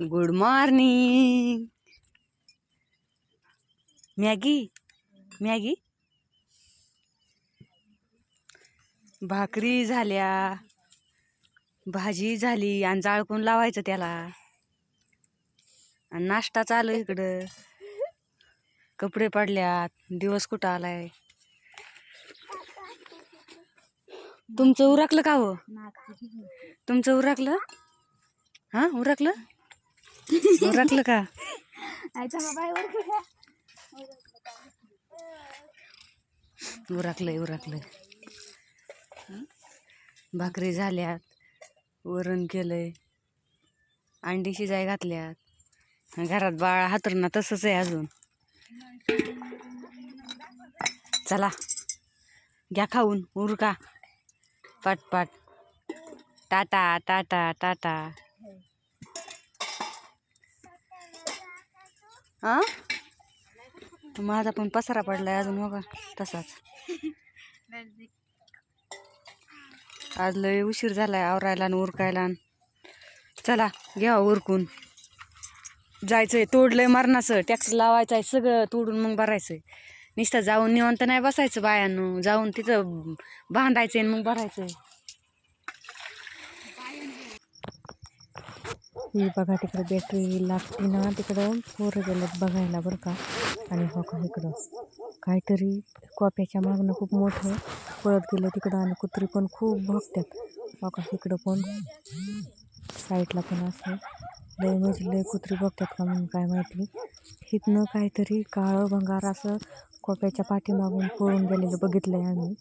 Good morning Maggi Maggi भाकरी झाल्या. भाजी झाली आणि जाळकून लावायचं त्याला? आणि नाश्ता चालू इकडं. कपडे पडल्यात. दिवस कुठं आलाय? तुमचं उरकलं का हो? तुमचं उरकलं? हा उरकलं? उरकलं का? उरकलंय उरकलंय? भाकरी झाल्यात वरण केलंय अंडी शिजाय घातल्यात. घरात बाळ हातरना तसंच आहे अजून. चला घ्या खाऊन उरका. पाट पाट टाटा टाटा टाटा. हा? माझा पण पसारा पडलाय अजून बघा तसाच. आज लय उशीर झालाय आवरायला आणि उरकायला आणि. चला घ्या हो उरकून. जायचंय तोडलंय मरणाचं. टॅक्स लावायचं आहे सगळं तोडून मग भरायचंय. नुसतं जाऊन निवांत नाही बसायचं बायानं. जाऊन तिथं बांधायचंय आणि मग भरायचंय. ही बघा तिकडं बॅटरी लागते ना तिकडं पोरं गेलेत बघायला बरं का. आणि हो का इकडं. काहीतरी कॉप्याच्या मागणं खूप मोठं पळत गेलं तिकडं आणि कुत्री पण खूप भोगतात हो का इकडं पण. साईडला पण असं. लय म्हणजे लय कुत्री बघतात का म्हणून काय माहिती. इथनं काहीतरी काळं भंगार असं कॉप्याच्या पाठीमागून पळून गेलेलं बघितलं आहे आम्ही.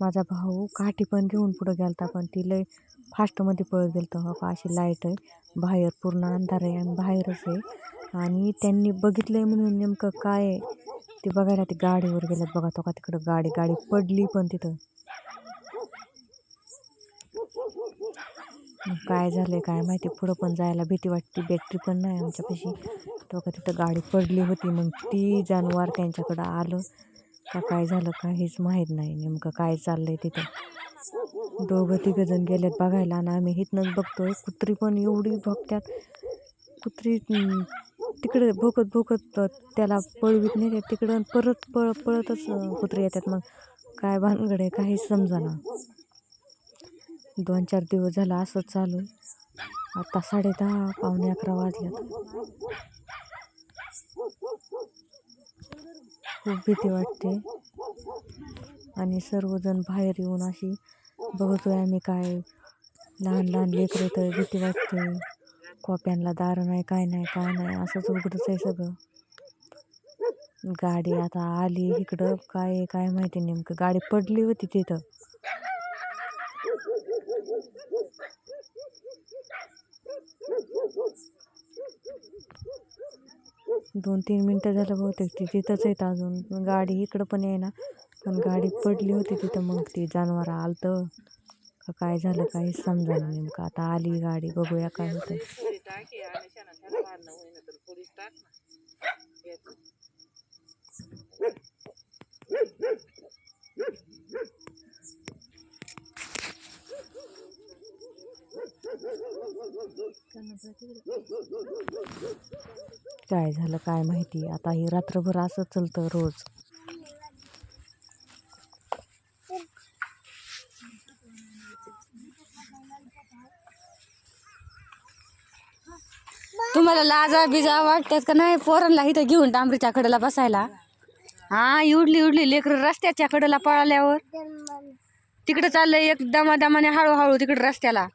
माझा भाऊ काठी पण घेऊन पुढं गेलता पण ती लय फास्टमध्ये पळत गेलं हो का अशी लाइट आहे बाहेर पूर्ण अंधार आहे आणि बाहेरच आहे. आणि त्यांनी बघितलं आहे म्हणून नेमकं काय आहे ते बघायला ते गाडीवर गेल्यात बघा. तो का तिकडं गाडी गाडी पडली पण तिथं. मग काय झालं आहे काय माहिती. पुढं पण जायला भीती वाटते. बॅटरी पण नाही आमच्यापाशी. तो का तिथं गाडी पडली होती मग ती जानवर त्यांच्याकडं आलं. का काय झालं काहीच माहीत नाही. नेमकं काय चाललंय तिथं? दोघं तिघंजण गेलेत बघायला आणि आम्ही हिथनंच बघतोय. कुत्री पण एवढी भोगत्यात कुत्री तिकडे भोकत भोकत त्याला पळवीत नाही तिकडं परत पळ पळतच अं, कुत्री येतात मग. काय भानगड आहे काहीच समजाना. दोन चार दिवस झाला असंच चालू. आहे. आता साडे दहा पावणे अकरा वाजल्यात. खूप भीती वाटते. आणि सर्वजण बाहेर येऊन अशी बघतोय आम्ही काय लहान लहान लेकरं तर भीती वाटते. कॉप्यांना दार नाही काय नाही काय नाही असंच उघडच आहे सगळं. गाडी आता आली इकडं काय काय माहिती नेमकं. गाडी पडली होती तिथं. दोन तीन मिनटं झालं बहुतेक ती तिथंच आहेत अजून. गाडी इकडं पण येईना ना. पण गाडी पडली होती तिथं मग ती जनावर आलतं. का काय झालं काहीच समजा नेमकं. आता आली गाडी बघूया काय होतं काय झालं काय माहिती? आता ही रात्रभर असं चलतं रोज. तुम्हाला लाजा बिजा वाटतात का नाही? पोरांना इथं घेऊन डांबरीच्या कडेला बसायला. हा उडली उडली. लेकरं रस्त्याच्या कडेला पळाल्यावर. तिकडे चाललंय एक दमा दमाने हळूहळू तिकडे रस्त्याला.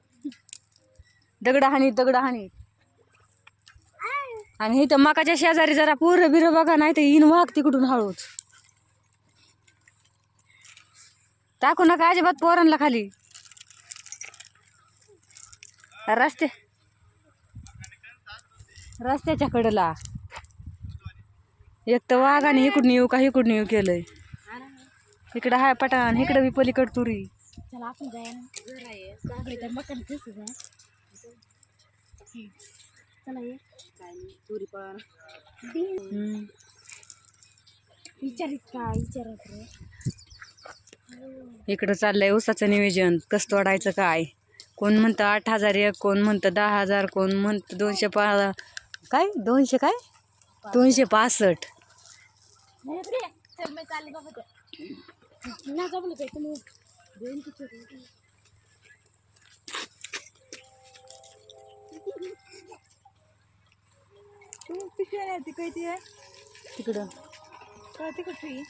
दगड हानी दगड हानी आणि इथं मकाच्या शेजारी जरा पोरं बिरं बघा नाही तर इन वाघ तिकडून हळूच. टाकू नका अजिबात पोरांना खाली. रस्ते रस्त्याच्या कडेला एक तर वाघ आणि इकडून येऊ का इकडून येऊ केलंय. इकडं हाय पटाण इकडं बी पलीकड तुरी. चला ये. तुरी पळा विचारित का विचारत इकडं चाललंय ऊसाचं नियोजन. कसं तोडायचं काय? कोण म्हणतं आठ हजार एक कोण म्हणतं दहा हजार कोण म्हणतं दोनशे पा काय? दोनशे काय? दोनशे पासष्ट. तिकडं तिकडची